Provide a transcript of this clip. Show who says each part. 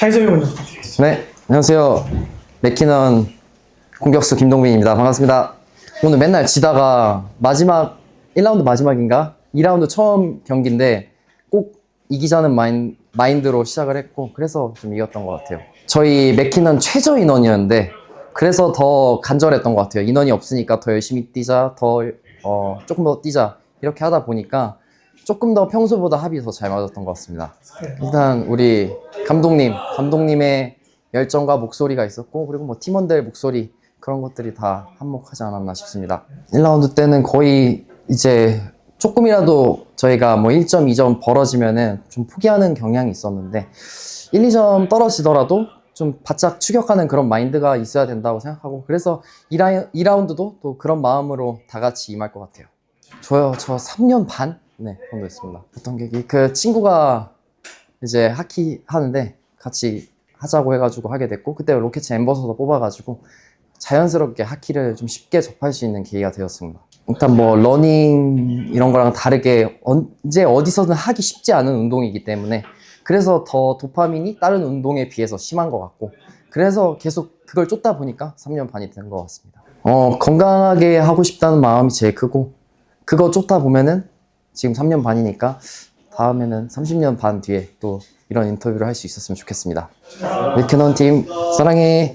Speaker 1: 자기소개 먼저 부탁드리겠습니다.
Speaker 2: 네, 안녕하세요. 맥키넌 공격수 김동빈입니다. 반갑습니다. 오늘 맨날 지다가 마지막 1라운드 마지막인가? 2라운드 처음 경기인데 꼭 이기자는 마인, 마인드로 시작을 했고 그래서 좀 이겼던 것 같아요. 저희 맥키넌 최저 인원이었는데 그래서 더 간절했던 것 같아요. 인원이 없으니까 더 열심히 뛰자, 더 어, 조금 더 뛰자 이렇게 하다 보니까 조금 더 평소보다 합이 더 잘 맞았던 것 같습니다.
Speaker 1: 네.
Speaker 2: 일단 우리 감독님, 감독님의 열정과 목소리가 있었고 그리고 뭐 팀원들 목소리 그런 것들이 다 한몫하지 않았나 싶습니다. 1라운드 때는 거의 이제 조금이라도 저희가 뭐 1점, 2점 벌어지면은 좀 포기하는 경향이 있었는데 1, 2점 떨어지더라도 좀 바짝 추격하는 그런 마인드가 있어야 된다고 생각하고 그래서 2라, 2라운드도 또 그런 마음으로 다 같이 임할 것 같아요. 저요, 저 3년 반? 네, 정도 했습니다. 어떤 계기? 그 친구가 이제 하키 하는데 같이 하자고 해가지고 하게 됐고 그때 로켓츠 엠버서더 뽑아가지고 자연스럽게 하키를 좀 쉽게 접할 수 있는 계기가 되었습니다. 일단 뭐 러닝 이런 거랑 다르게 언제 어디서든 하기 쉽지 않은 운동이기 때문에 그래서 더 도파민이 다른 운동에 비해서 심한 것 같고 그래서 계속 그걸 쫓다 보니까 3년 반이 된 것 같습니다. 어 건강하게 하고 싶다는 마음이 제일 크고 그거 쫓다 보면은 지금 3년 반이니까 다음에는 30년 반 뒤에 또 이런 인터뷰를 할 수 있었으면 좋겠습니다. 맥캐넌 팀 사랑해.